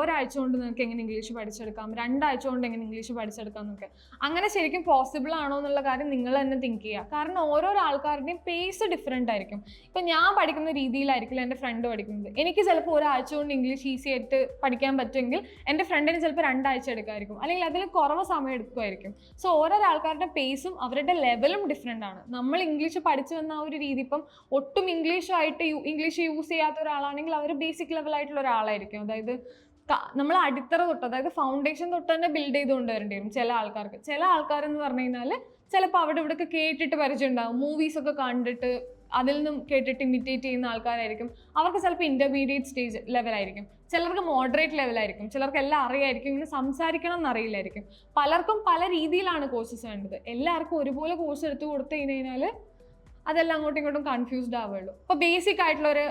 ഒരാഴ്ച കൊണ്ട് നിങ്ങൾക്ക് എങ്ങനെ ഇംഗ്ലീഷ് പഠിച്ചെടുക്കാം? രണ്ടാഴ്ച കൊണ്ട് എങ്ങനെ ഇംഗ്ലീഷ് പഠിച്ചെടുക്കാം എന്നൊക്കെ. അങ്ങനെ ശരിക്കും പോസിബിൾ ആണോ എന്നുള്ള കാര്യം നിങ്ങൾ തന്നെ തിങ്ക് ചെയ്യുക. കാരണം ഓരോരോ ആൾക്കാരുടെയും പേസ് ഡിഫറെന്റ് ആയിരിക്കും. ഇപ്പം ഞാൻ പഠിക്കുന്ന രീതിയിലായിരിക്കില്ല എന്റെ ഫ്രണ്ട് പഠിക്കുന്നത്. എനിക്ക് ചിലപ്പോൾ ഒരാഴ്ച കൊണ്ട് ഇംഗ്ലീഷ് ഈസി ആയിട്ട് പഠിക്കാൻ പറ്റുമെങ്കിൽ എന്റെ ഫ്രണ്ടിന് ചിലപ്പോൾ രണ്ടാഴ്ച എടുക്കുമായിരിക്കും അല്ലെങ്കിൽ അതിൽ കുറവ് സമയം എടുക്കുമായിരിക്കും. സോ ഓരോരോ ആൾക്കാരുടെ പേസും അവരുടെ ലെവലും ഡിഫറെന്റ് ആണ്. നമ്മൾ ഇംഗ്ലീഷ് പഠിച്ചു വന്ന ആ ഒരു രീതി ഇപ്പം ഒട്ടും ഇംഗ്ലീഷുമായിട്ട് ഇംഗ്ലീഷ് യൂസ് ചെയ്യാത്ത ഒരാളാണെങ്കിൽ അവർ ബേസിക് ലെവലായിട്ടുള്ള ഒരാളായിരിക്കും. അതായത് നമ്മൾ അടിത്തറ തൊട്ട് അതായത് ഫൗണ്ടേഷൻ തൊട്ട് തന്നെ ബിൽഡ് ചെയ്ത് കൊണ്ടുവരേണ്ടി വരും ചില ആൾക്കാർക്ക്. ചില ആൾക്കാരെന്ന് പറഞ്ഞു കഴിഞ്ഞാൽ ചിലപ്പോൾ അവിടെ ഇവിടെയൊക്കെ കേട്ടിട്ട് പരിചയം ഉണ്ടാകും മൂവീസ് ഒക്കെ കണ്ടിട്ട് അതിൽ നിന്നും കേട്ടിട്ട് ഇമിറ്റേറ്റ് ചെയ്യുന്ന ആൾക്കാരായിരിക്കും. അവർക്ക് ചിലപ്പോൾ ഇന്റർമീഡിയറ്റ് സ്റ്റേജ് ലെവലായിരിക്കും ചിലർക്ക് മോഡറേറ്റ് ലെവലായിരിക്കും ചിലർക്ക് എല്ലാം അറിയായിരിക്കും. ഇങ്ങനെ സംസാരിക്കണം എന്നറിയില്ലായിരിക്കും. പലർക്കും പല രീതിയിലാണ് കോഴ്സസ് വേണ്ടത്. എല്ലാവർക്കും ഒരുപോലെ കോഴ്സ് എടുത്തു കൊടുത്തു കഴിഞ്ഞ് കഴിഞ്ഞാൽ അതെല്ലാം അങ്ങോട്ടും ഇങ്ങോട്ടും കൺഫ്യൂസ്ഡ് ആവുള്ളൂ അപ്പോൾ ബേസിക് ആയിട്ടുള്ള ഒരു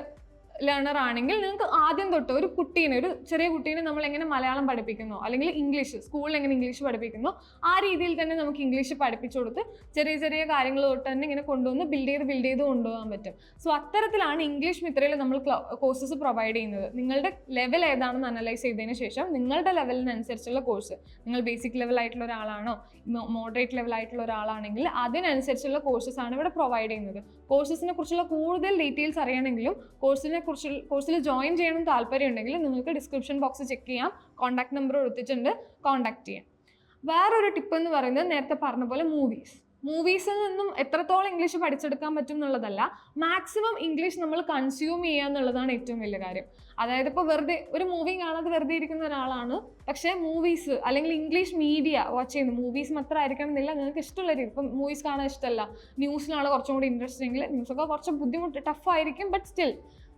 ലേണർ ആണെങ്കിൽ നിങ്ങൾക്ക് ആദ്യം തൊട്ട് ഒരു കുട്ടീനെ ഒരു ചെറിയ കുട്ടീനെ നമ്മൾ എങ്ങനെ മലയാളം പഠിപ്പിക്കുന്നു അല്ലെങ്കിൽ ഇംഗ്ലീഷ് സ്കൂളിൽ എങ്ങനെ ഇംഗ്ലീഷ് പഠിപ്പിക്കുന്നു ആ രീതിയിൽ തന്നെ നമുക്ക് ഇംഗ്ലീഷ് പഠിപ്പിച്ചു കൊടുത്ത് ചെറിയ ചെറിയ കാര്യങ്ങൾ തൊട്ട് തന്നെ ഇങ്ങനെ കൊണ്ടുവന്ന് ബിൽഡ് ചെയ്ത് ബിൽഡ് ചെയ്ത് കൊണ്ടുപോകാൻ പറ്റും. സോ അത്തരത്തിലാണ് ഇംഗ്ലീഷ് മിത്രയിൽ നമ്മൾ കോഴ്സസ് പ്രൊവൈഡ് ചെയ്യുന്നത്. നിങ്ങളുടെ ലെവൽ ഏതാണെന്ന് അനലൈസ് ചെയ്തതിന് ശേഷം നിങ്ങളുടെ ലെവലിനനുസരിച്ചുള്ള കോഴ്സ് നിങ്ങൾ ബേസിക് ലെവൽ ആയിട്ടുള്ള ഒരാളാണോ മോഡറേറ്റ് ലെവൽ ആയിട്ടുള്ള ഒരാളാണെങ്കിൽ അതിനനുസരിച്ചുള്ള കോഴ്സസ് ആണ് ഇവിടെ പ്രൊവൈഡ് ചെയ്യുന്നത്. കോഴ്സസിനെ കുറിച്ചുള്ള കൂടുതൽ ഡീറ്റെയിൽസ് അറിയണമെങ്കിലും കോഴ്സിനെ കുറിച്ച് കോഴ്സിൽ ജോയിൻ ചെയ്യണം താല്പര്യം ഉണ്ടെങ്കിൽ നിങ്ങൾക്ക് ഡിസ്ക്രിപ്ഷൻ ബോക്സ് ചെക്ക് ചെയ്യാം. കോൺടാക്ട് നമ്പർ കൊടുത്തിട്ടുണ്ട്. കോൺടാക്ട് ചെയ്യാം. വേറൊരു ടിപ്പ് എന്ന് പറയുന്നത് നേരത്തെ പറഞ്ഞ പോലെ മൂവീസ് മൂവീസിൽ നിന്നും എത്രത്തോളം ഇംഗ്ലീഷ് പഠിച്ചെടുക്കാൻ പറ്റും എന്നുള്ളതല്ല മാക്സിമം ഇംഗ്ലീഷ് നമ്മൾ കൺസ്യൂം ചെയ്യുക എന്നുള്ളതാണ് ഏറ്റവും വലിയ കാര്യം. അതായത് ഇപ്പോൾ വെറുതെ ഒരു മൂവി കാണാതെ വെറുതെ ഇരിക്കുന്ന ഒരാളാണ് പക്ഷേ മൂവീസ് അല്ലെങ്കിൽ ഇംഗ്ലീഷ് മീഡിയ വാച്ച് ചെയ്യുന്നു. മൂവീസ് മാത്രം ആയിരിക്കണം എന്നില്ല നിങ്ങൾക്ക് ഇഷ്ടമുള്ള രീതി ഇപ്പം മൂവീസ് കാണാൻ ഇഷ്ടമല്ല. ന്യൂസിനാണ് കുറച്ചും കൂടി ഇൻട്രസ്റ്റ് എങ്കിൽ ന്യൂസൊക്കെ കുറച്ച് ബുദ്ധിമുട്ട് ടഫായിരിക്കും ബട്ട് സ്റ്റിൽ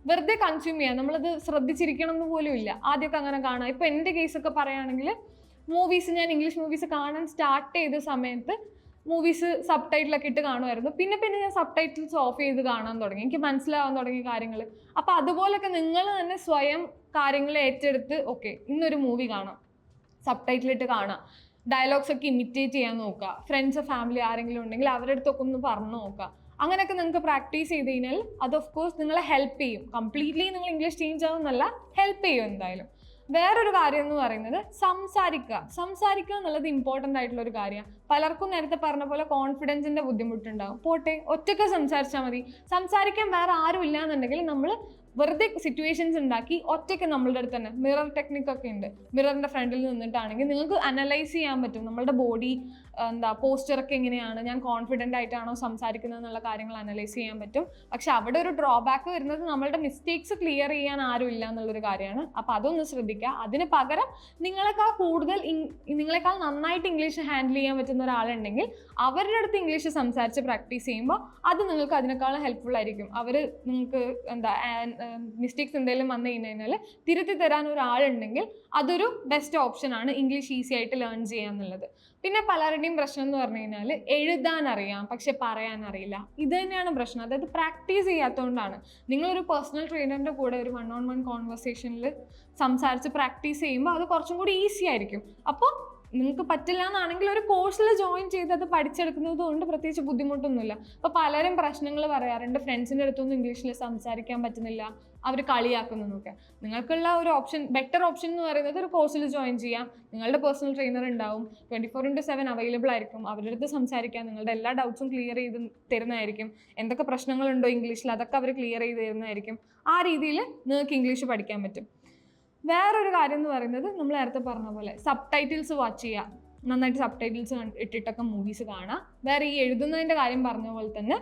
വെറുതെ കൺസ്യൂം ചെയ്യാം നമ്മളത് ശ്രദ്ധിച്ചിരിക്കണം എന്ന് പോലും ഇല്ല. ആദ്യമൊക്കെ അങ്ങനെ കാണാം. ഇപ്പം എന്റെ കേസൊക്കെ പറയുകയാണെങ്കിൽ മൂവീസ് ഞാൻ ഇംഗ്ലീഷ് മൂവീസ് കാണാൻ സ്റ്റാർട്ട് ചെയ്ത സമയത്ത് മൂവീസ് സബ് ടൈറ്റിലൊക്കെ ഇട്ട് കാണുമായിരുന്നു. പിന്നെ പിന്നെ ഞാൻ സബ് ടൈറ്റിൽസ് ഓഫ് ചെയ്ത് കാണാൻ തുടങ്ങി. എനിക്ക് മനസ്സിലാവാൻ തുടങ്ങിയ കാര്യങ്ങൾ. അപ്പോൾ അതുപോലൊക്കെ നിങ്ങൾ തന്നെ സ്വയം കാര്യങ്ങൾ ഏറ്റെടുത്ത് ഓക്കെ ഇന്നൊരു മൂവി കാണാം. സബ് ടൈറ്റിലിട്ട് കാണാം. ഡയലോഗ്സ് ഒക്കെ ഇമിറ്റേറ്റ് ചെയ്യാൻ നോക്കുക. ഫ്രണ്ട്സ് ഫാമിലി ആരെങ്കിലും ഉണ്ടെങ്കിൽ അവരുടെ അടുത്തൊക്കെ ഒന്ന് പറഞ്ഞു നോക്കുക. അങ്ങനെയൊക്കെ നിങ്ങൾക്ക് പ്രാക്ടീസ് ചെയ്ത് കഴിഞ്ഞാൽ അത് ഓഫ് കോഴ്സ് നിങ്ങളെ ഹെൽപ്പ് ചെയ്യും. കംപ്ലീറ്റ്ലി നിങ്ങൾ ഇംഗ്ലീഷ് ചേഞ്ച് ആവുന്നല്ല ഹെൽപ്പ് ചെയ്യും എന്തായാലും. വേറൊരു കാര്യം എന്ന് പറയുന്നത് സംസാരിക്കുക. സംസാരിക്കുക എന്നുള്ളത് ഇമ്പോർട്ടന്റ് ആയിട്ടുള്ള ഒരു കാര്യമാണ്. പലർക്കും നേരത്തെ പറഞ്ഞ പോലെ കോൺഫിഡൻസിന്റെ ബുദ്ധിമുട്ടുണ്ടാകും പോട്ടെ ഒറ്റയ്ക്ക് സംസാരിച്ചാൽ മതി. സംസാരിക്കാൻ വേറെ ആരും ഇല്ല എന്നുണ്ടെങ്കിൽ നമ്മൾ വെറുതെ സിറ്റുവേഷൻസ് ഉണ്ടാക്കി ഒറ്റയ്ക്ക് നമ്മളുടെ അടുത്ത് തന്നെ. മിറർ ടെക്നിക് ഒക്കെ ഉണ്ട്. മിററിന്റെ ഫ്രണ്ടിൽ നിന്നിട്ടാണെങ്കിൽ നിങ്ങൾക്ക് അനലൈസ് ചെയ്യാൻ പറ്റും. നമ്മളുടെ ബോഡി എന്താ പോസ്റ്ററൊക്കെ എങ്ങനെയാണ്? ഞാൻ കോൺഫിഡന്റ് ആയിട്ടാണോ സംസാരിക്കുന്നത് എന്നുള്ള കാര്യങ്ങൾ അനലൈസ് ചെയ്യാൻ പറ്റും. പക്ഷെ അവിടെ ഒരു ഡ്രോബാക്ക് വരുന്നത് നമ്മളുടെ മിസ്റ്റേക്സ് ക്ലിയർ ചെയ്യാൻ ആരും ഇല്ല എന്നുള്ളൊരു കാര്യമാണ്. അപ്പോൾ അതൊന്ന് ശ്രദ്ധിക്കുക. അതിന് പകരം നിങ്ങളെക്കാൾ കൂടുതൽ നിങ്ങളെക്കാൾ നന്നായിട്ട് ഇംഗ്ലീഷ് ഹാൻഡിൽ ചെയ്യാൻ പറ്റുന്ന ഒരാളുണ്ടെങ്കിൽ അവരുടെ അടുത്ത് ഇംഗ്ലീഷ് സംസാരിച്ച് പ്രാക്ടീസ് ചെയ്യുമ്പോൾ അത് നിങ്ങൾക്ക് അതിനേക്കാളും ഹെൽപ്ഫുൾ ആയിരിക്കും. അവർ നിങ്ങൾക്ക് എന്താ മിസ്റ്റേക്സ് എന്തെങ്കിലും വന്നു കഴിഞ്ഞാൽ തിരുത്തി തരാൻ ഒരാളുണ്ടെങ്കിൽ അതൊരു ബെസ്റ്റ് ഓപ്ഷനാണ് ഇംഗ്ലീഷ് ഈസി ആയിട്ട് ലേൺ ചെയ്യാന്നുള്ളത് പിന്നെ പലരുടെയും പ്രശ്നം എന്ന് പറഞ്ഞു കഴിഞ്ഞാൽ എഴുതാൻ അറിയാം പക്ഷെ പറയാൻ അറിയില്ല. ഇത് തന്നെയാണ് പ്രശ്നം. അതായത് പ്രാക്ടീസ് ചെയ്യാത്തതുകൊണ്ടാണ് നിങ്ങളൊരു പേഴ്സണൽ ട്രെയിനറിന്റെ കൂടെ ഒരു വൺ ഓൺ വൺ കോൺവെർസേഷനിൽ സംസാരിച്ച് പ്രാക്ടീസ് ചെയ്യുമ്പോൾ അത് കുറച്ചും കൂടി ഈസി ആയിരിക്കും. അപ്പോൾ നിങ്ങൾക്ക് പറ്റില്ല എന്നാണെങ്കിൽ ഒരു കോഴ്സിൽ ജോയിൻ ചെയ്ത് അത് പഠിച്ചെടുക്കുന്നത് കൊണ്ട് പ്രത്യേകിച്ച് ബുദ്ധിമുട്ടൊന്നുമില്ല. അപ്പോൾ പലരും പ്രശ്നങ്ങൾ പറയാറുണ്ട്. ഫ്രണ്ട്സിന്റെ അടുത്തൊന്നും ഇംഗ്ലീഷിൽ സംസാരിക്കാൻ പറ്റുന്നില്ല. അവർ കളിയാക്കുന്നതൊക്കെ. നിങ്ങൾക്കുള്ള ഒരു ഓപ്ഷൻ ബെറ്റർ ഓപ്ഷൻ എന്ന് പറയുന്നത് ഒരു കോഴ്സിൽ ജോയിൻ ചെയ്യാം. നിങ്ങളുടെ പേഴ്സണൽ ട്രെയിനർ ഉണ്ടാവും. Twenty four into seven available ആയിരിക്കും. അവരുടെ അടുത്ത് സംസാരിക്കാം. നിങ്ങളുടെ എല്ലാ ഡൗട്ട്സും ക്ലിയർ ചെയ്ത് തരുന്നതായിരിക്കും. എന്തൊക്കെ പ്രശ്നങ്ങളുണ്ടോ ഇംഗ്ലീഷിൽ അതൊക്കെ അവർ ക്ലിയർ ചെയ്ത് തരുന്നതായിരിക്കും. ആ രീതിയിൽ നിങ്ങൾക്ക് ഇംഗ്ലീഷ് പഠിക്കാൻ പറ്റും. വേറൊരു കാര്യം എന്ന് പറയുന്നത് നമ്മൾ നേരത്തെ പറഞ്ഞ പോലെ സബ് ടൈറ്റിൽസ് വാച്ച് ചെയ്യുക നന്നായിട്ട് സബ് ടൈറ്റിൽസ് ഇട്ടിട്ടൊക്കെ മൂവീസ് കാണാം. വേറെ ഈ എഴുതുന്നതിന്റെ കാര്യം പറഞ്ഞ പോലെ തന്നെ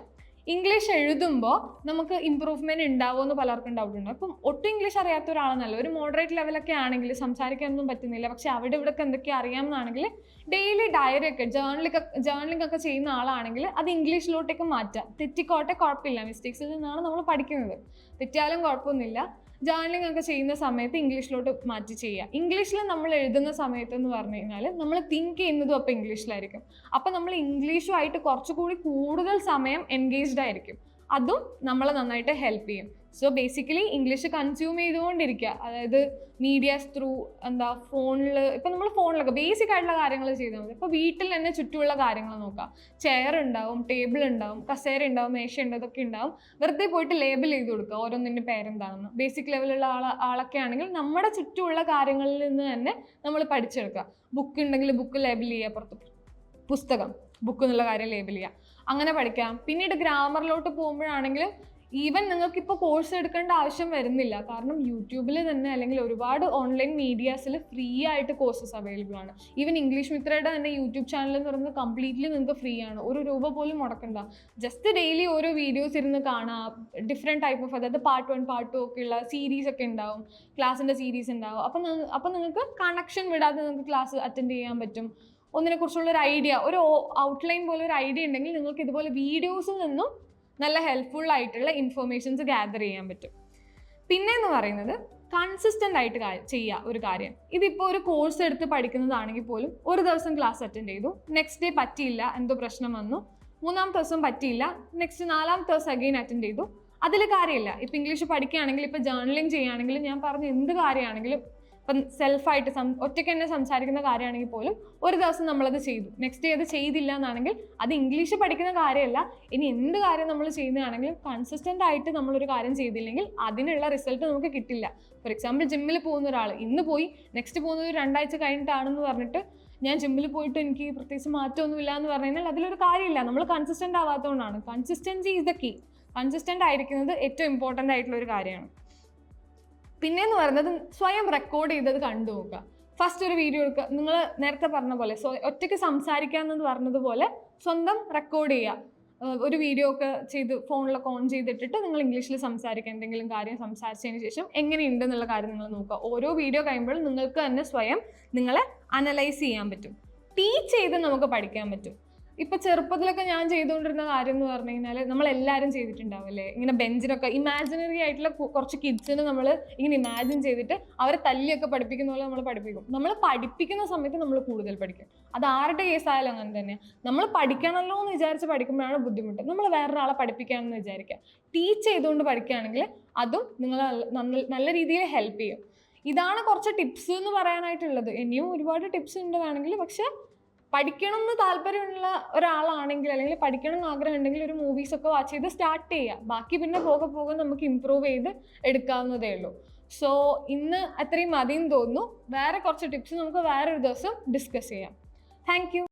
ഇംഗ്ലീഷ് എഴുതുമ്പോൾ നമുക്ക് ഇമ്പ്രൂവ്മെന്റ് ഉണ്ടാവുമോ എന്ന് പലർക്കും ഡൗട്ട് ഉണ്ട്. അപ്പം ഒട്ടും ഇംഗ്ലീഷ് അറിയാത്ത ഒരാളെന്നല്ല ഒരു മോഡറേറ്റ് ലെവലൊക്കെ ആണെങ്കിൽ സംസാരിക്കാനൊന്നും പറ്റുന്നില്ല. പക്ഷേ അവിടെ ഇവിടെയൊക്കെ എന്തൊക്കെ അറിയാമെന്നാണെങ്കിൽ ഡെയിലി ഡയറി ഒക്കെ ജേർണലിംഗ് ജേർണലിംഗ് ഒക്കെ ചെയ്യുന്ന ആളാണെങ്കിൽ അത് ഇംഗ്ലീഷിലോട്ടേക്ക് മാറ്റാം. തെറ്റിക്കോട്ടെ കുഴപ്പമില്ല. മിസ്റ്റേക്സിൽ നിന്നാണ് നമ്മൾ പഠിക്കുന്നത്. തെറ്റിയാലും കുഴപ്പമൊന്നുമില്ല. ജേർണലിംഗ് ഒക്കെ ചെയ്യുന്ന സമയത്ത് ഇംഗ്ലീഷിലോട്ട് മാറ്റി ചെയ്യുക. ഇംഗ്ലീഷിൽ നമ്മൾ എഴുതുന്ന സമയത്ത് എന്ന് പറഞ്ഞു കഴിഞ്ഞാൽ നമ്മൾ തിങ്ക് ചെയ്യുന്നതും അപ്പോൾ ഇംഗ്ലീഷിലായിരിക്കും. അപ്പോൾ നമ്മൾ ഇംഗ്ലീഷുമായിട്ട് കുറച്ചുകൂടി കൂടുതൽ സമയം എൻഗേജ്ഡ് ആയിരിക്കും. അതും നമ്മളെ നന്നായിട്ട് ഹെൽപ്പ് ചെയ്യും. സോ ബേസിക്കലി ഇംഗ്ലീഷ് കൺസ്യൂം ചെയ്തുകൊണ്ടിരിക്കുക. അതായത് മീഡിയാസ് ത്രൂ എന്താ ഫോണിൽ ഇപ്പം നമ്മൾ ഫോണിലൊക്കെ ബേസിക് ആയിട്ടുള്ള കാര്യങ്ങൾ ചെയ്താൽ മതി. ഇപ്പോൾ വീട്ടിൽ തന്നെ ചുറ്റുമുള്ള കാര്യങ്ങൾ നോക്കാം. ചെയർ ഉണ്ടാവും ടേബിൾ ഉണ്ടാവും കസേര ഉണ്ടാവും മേശ ഉണ്ട് ഇതൊക്കെ ഉണ്ടാവും. വെറുതെ പോയിട്ട് ലേബിൾ ചെയ്ത് കൊടുക്കുക. ഓരോന്നിന്റെ പേരെന്താണെന്ന്. ബേസിക് ലെവലുള്ള ആൾ ആളൊക്കെ ആണെങ്കിൽ നമ്മുടെ ചുറ്റുമുള്ള കാര്യങ്ങളിൽ നിന്ന് തന്നെ നമ്മൾ പഠിച്ചെടുക്കുക. ബുക്ക് ഉണ്ടെങ്കിൽ ബുക്ക് ലേബിൾ ചെയ്യുക. പുറത്ത് പുസ്തകം ബുക്ക് എന്നുള്ള കാര്യം ലേബിൾ ചെയ്യുക. അങ്ങനെ പഠിക്കാം. പിന്നീട് ഗ്രാമറിലോട്ട് പോകുമ്പോഴാണെങ്കിൽ ഈവൻ നിങ്ങൾക്ക് ഇപ്പോൾ കോഴ്സ് എടുക്കേണ്ട ആവശ്യം വരുന്നില്ല. കാരണം യൂട്യൂബിൽ തന്നെ അല്ലെങ്കിൽ ഒരുപാട് ഓൺലൈൻ മീഡിയാസിൽ ഫ്രീ ആയിട്ട് കോഴ്സസ് അവൈലബിൾ ആണ്. ഈവൻ ഇംഗ്ലീഷ് മിത്രയുടെ തന്നെ യൂട്യൂബ് ചാനൽ എന്ന് പറയുന്നത് കംപ്ലീറ്റ്ലി നിങ്ങൾക്ക് ഫ്രീ ആണ്. ഒരു രൂപ പോലും മുടക്കണ്ട. ജസ്റ്റ് ഡെയിലി ഓരോ വീഡിയോസ് ഇരുന്ന് കാണാം. ഡിഫറെന്റ് ടൈപ്പ് ഓഫ് അതായത് പാർട്ട് വൺ പാർട്ട് ടു ഒക്കെ ഉള്ള സീരീസ് ഒക്കെ ഉണ്ടാവും. ക്ലാസ്സിന്റെ സീരീസ് ഉണ്ടാവും. അപ്പം അപ്പം നിങ്ങൾക്ക് കണക്ഷൻ വിടാതെ നിങ്ങൾക്ക് ക്ലാസ് അറ്റൻഡ് ചെയ്യാൻ പറ്റും. ഒന്നിനെ കുറിച്ചുള്ള ഒരു ഐഡിയ ഒരു ഔട്ട്ലൈൻ പോലെ ഒരു ഐഡിയ ഉണ്ടെങ്കിൽ നിങ്ങൾക്ക് ഇതുപോലെ വീഡിയോസിൽ നിന്നും നല്ല ഹെൽപ്ഫുൾ ആയിട്ടുള്ള ഇൻഫർമേഷൻസ് ഗ്യാദർ ചെയ്യാൻ പറ്റും. പിന്നെ എന്ന് പറയുന്നത് കൺസിസ്റ്റന്റ് ആയിട്ട് ചെയ്യുക ഒരു കാര്യം. ഇതിപ്പോൾ ഒരു കോഴ്സ് എടുത്ത് പഠിക്കുന്നതാണെങ്കിൽ പോലും ഒരു ദിവസം ക്ലാസ് അറ്റൻഡ് ചെയ്തു നെക്സ്റ്റ് ഡേ പറ്റിയില്ല എന്തോ പ്രശ്നം വന്നു മൂന്നാമത്തെ ദിവസം പറ്റിയില്ല നെക്സ്റ്റ് നാലാമത്തെ ദിവസം അഗെയിൻ അറ്റൻഡ് ചെയ്തു. അതിൽ കാര്യമില്ല. ഇപ്പം ഇംഗ്ലീഷ് പഠിക്കുകയാണെങ്കിൽ ഇപ്പോൾ ജേർണലിങ് ചെയ്യുകയാണെങ്കിലും ഞാൻ പറഞ്ഞ എന്ത് കാര്യമാണെങ്കിലും ഇപ്പം സെൽഫായിട്ട് സം ഒറ്റയ്ക്ക് തന്നെ സംസാരിക്കുന്ന കാര്യമാണെങ്കിൽ പോലും ഒരു ദിവസം നമ്മളത് ചെയ്തു. നെക്സ്റ്റ് ഡേ അത് ചെയ്തില്ല എന്നാണെങ്കിൽ അത് ഇംഗ്ലീഷ് പഠിക്കുന്ന കാര്യമല്ല. ഇനി എന്ത് കാര്യം നമ്മൾ ചെയ്യുന്നതാണെങ്കിലും കൺസിസ്റ്റന്റ് ആയിട്ട് നമ്മളൊരു കാര്യം ചെയ്തില്ലെങ്കിൽ അതിനുള്ള റിസൾട്ട് നമുക്ക് കിട്ടില്ല. ഫോർ എക്സാമ്പിൾ ജിമ്മിൽ പോകുന്ന ഒരാൾ ഇന്ന് പോയി നെക്സ്റ്റ് പോകുന്നത് രണ്ടാഴ്ച കഴിഞ്ഞിട്ടാണെന്ന് പറഞ്ഞിട്ട് ഞാൻ ജിമ്മിൽ പോയിട്ട് എനിക്ക് പ്രത്യേകിച്ച് മാറ്റമൊന്നുമില്ല എന്ന് പറഞ്ഞു കഴിഞ്ഞാൽ അതിലൊരു കാര്യമില്ല. നമ്മൾ consistent ആവാത്തതുകൊണ്ടാണ്. Consistency is the key consistent ആയിരിക്കുന്നത് ഏറ്റവും ഇമ്പോർട്ടന്റ് ആയിട്ടുള്ള ഒരു കാര്യമാണ്. പിന്നെയെന്ന് പറയുന്നത് സ്വയം റെക്കോർഡ് ചെയ്തത് കണ്ടു നോക്കുക ഫസ്റ്റ് ഒരു വീഡിയോ എടുക്കുക. നിങ്ങൾ നേരത്തെ പറഞ്ഞ പോലെ സ്വ ഒറ്റയ്ക്ക് സംസാരിക്കാമെന്ന് പറഞ്ഞതുപോലെ സ്വന്തം റെക്കോർഡ് ചെയ്യുക. ഒരു വീഡിയോ ഒക്കെ ചെയ്ത് ഫോണിലൊക്കെ ഓൺ ചെയ്തിട്ടിട്ട് നിങ്ങൾ ഇംഗ്ലീഷിൽ സംസാരിക്കുക. എന്തെങ്കിലും കാര്യം സംസാരിച്ചതിന് ശേഷം എങ്ങനെയുണ്ട് എന്നുള്ള കാര്യം നിങ്ങൾ നോക്കുക. ഓരോ വീഡിയോ കഴിയുമ്പോഴും നിങ്ങൾക്ക് തന്നെ സ്വയം നിങ്ങളെ അനലൈസ് ചെയ്യാൻ പറ്റും. ടീച്ച് ചെയ്ത് നമുക്ക് പഠിക്കാൻ പറ്റും. ഇപ്പൊ ചെറുപ്പത്തിലൊക്കെ ഞാൻ ചെയ്തുകൊണ്ടിരുന്ന കാര്യം എന്ന് പറഞ്ഞു കഴിഞ്ഞാൽ നമ്മൾ എല്ലാവരും ചെയ്തിട്ടുണ്ടാവും അല്ലേ ഇങ്ങനെ ബെഞ്ചിനൊക്കെ ഇമാജിനറി ആയിട്ടുള്ള കുറച്ച് കിഡ്സിന് നമ്മൾ ഇങ്ങനെ ഇമാജിൻ ചെയ്തിട്ട് അവരെ തല്ലിയൊക്കെ പഠിപ്പിക്കുന്ന പോലെ നമ്മൾ പഠിപ്പിക്കും. നമ്മൾ പഠിപ്പിക്കുന്ന സമയത്ത് നമ്മൾ കൂടുതൽ പഠിക്കും. അത് ആരുടെ കേസായാലും അങ്ങനെ തന്നെ നമ്മൾ പഠിക്കണമല്ലോ എന്ന് വിചാരിച്ച് പഠിക്കുമ്പോഴാണ് ബുദ്ധിമുട്ട്. നമ്മൾ വേറൊരാളെ പഠിപ്പിക്കാമെന്ന് വിചാരിക്കുക. ടീച്ച് ചെയ്തുകൊണ്ട് പഠിക്കുകയാണെങ്കിൽ അതും നിങ്ങൾ നല്ല രീതിയിൽ ഹെൽപ്പ് ചെയ്യും. ഇതാണ് കുറച്ച് ടിപ്സ് എന്ന് പറയാനായിട്ടുള്ളത്. ഇനിയും ഒരുപാട് ടിപ്സ് ഉണ്ട് വേണമെങ്കിൽ പക്ഷെ പഠിക്കണം എന്ന് താല്പര്യമുള്ള ഒരാളാണെങ്കിൽ അല്ലെങ്കിൽ പഠിക്കണം എന്ന് ആഗ്രഹം ഉണ്ടെങ്കിൽ ഒരു മൂവീസ് ഒക്കെ വാച്ച് ചെയ്ത് സ്റ്റാർട്ട് ചെയ്യുക. ബാക്കി പിന്നെ പോകെ പോകെ നമുക്ക് ഇമ്പ്രൂവ് ചെയ്ത് എടുക്കാവുന്നതേ ഉള്ളൂ. സോ ഇന്ന് അത്രയും മതിയെന്ന് തോന്നുന്നു. വേറെ കുറച്ച് ടിപ്സ് നമുക്ക് വേറൊരു ദിവസം ഡിസ്കസ് ചെയ്യാം. Thank you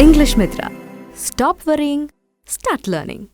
English Mitra stop worrying start learning.